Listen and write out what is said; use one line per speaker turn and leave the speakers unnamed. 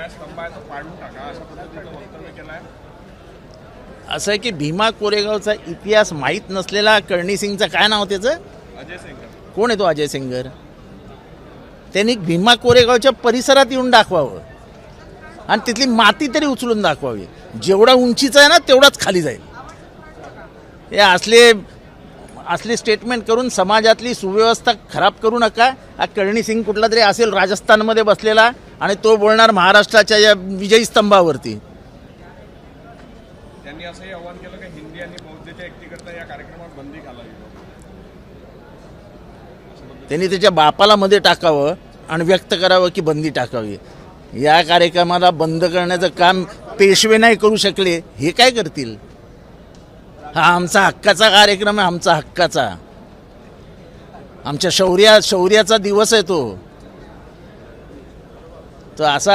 न्यायस्तंभ आहे तो पाडून टाका. अशा पद्धतीचं वक्तव्य केलं आहे.
असं आहे की भीमा कोरेगावचा इतिहास माहीत नसलेला कर्णी सिंगचं काय नाव त्याचं?
अजय सेंगर
कोण आहे तो अजय सिंगर? त्यांनी भीमा कोरेगावच्या परिसरात येऊन दाखवावं. आणि तिथली माती तरी उचलून दाखवावी. जेवढा उंचीचा आहे ना तेवढाच खाली जाईल. हे असले असले स्टेटमेंट करून समाजातली सुव्यवस्था खराब करू नका. हा कर्णी सिंग कुठला तरी असेल राजस्थानमध्ये बसलेला. आणि तो बोलणार महाराष्ट्राच्या या विजयी स्तंभावरती.
त्यांनी असंही आवाहन केलं की हिंदी आणि बौद्धच्या एकटीकरता या कार्यक्रमात बंदी घालावी.
त्यांनी त्याच्या बापाला मध्ये टाकावं आणि व्यक्त करावं की बंदी टाकावी. या कार्यक्रमाला बंद करण्याचं काम पेशवे नाही करू शकले. हे काय करतील? हा आमचा हक्काचा कार्यक्रम आहे आमचा हक्काचा. आमच्या शौर्या शौर्याचा दिवस आहे तो. तो असा